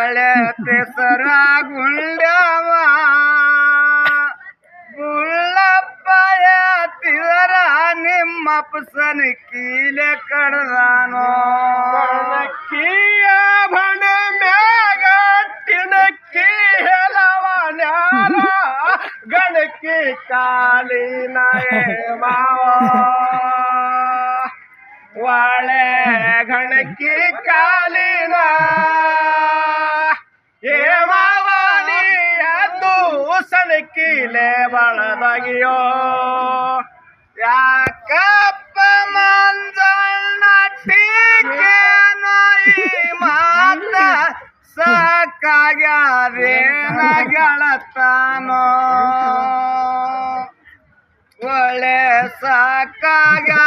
ते सरा गुंड्यावा गुळला तिरा निम्मापसन किले कडदानो किया भण म्याग तिनकी हे लावाण्याला गणकी काली नाय मावा. ಒಳೆ ಗಣಕಿ ಕಾಲಿನ ಏ ಮಾವನಿ ಅದು ಸಣಕಿಲೆ ಬಳದಗಿಯೋ ಯಾಕಪ್ಪ ಮಂಜಣ್ಣ ಮಾತ ಸಾಕಾಗ್ಯಾರೇನ ಗೆಳತಾನೋ. ಒಳ್ಳೆ ಸಾಕಾಗ್ಯಾದೇನೋ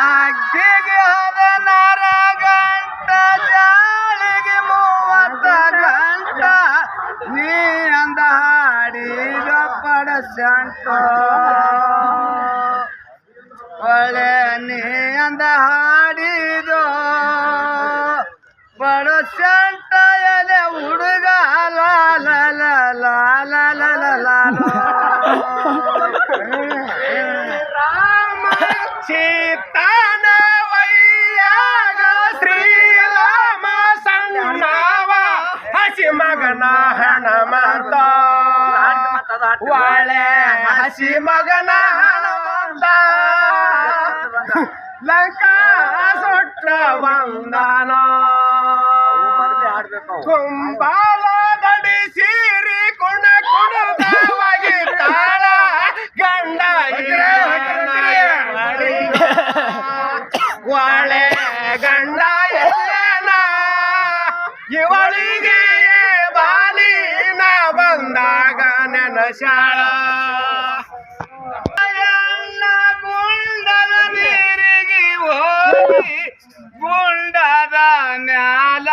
ಅಗ್ಗಿಗೆ ಹದಿನಾರ ಗಂಟ ಜಾಳಿಗೆ ಮೂವತ್ತ ಗಂಟ. ನೀ ಅಂದ ಹಾಡಿದ ಪಡಸಂಟ ಒಳ್ಳೆ ನೀ ಅಂದ ಹಾಡಿದೋ. ಪಡಸಂಟ రామ సీతాన వయ్యాగ శ్రీరామ సన్నావ హసి మగన హనుమంత వాళే హసి మగన హనుమంత లంకా సొట్ల వందన కుంభ ಒಳೆ ಗಂಡ ಎಲ್ಲನ ಇವಳಿಗೆ ಬಾಲಿನ ಬಂದಾಗ ನೆನಶಾಳ ಎಲ್ಲ ಗುಂಡದ ನೀರಿಗೆ ಹೋಗಿ ಗುಂಡದ ನ್ಯಾಲ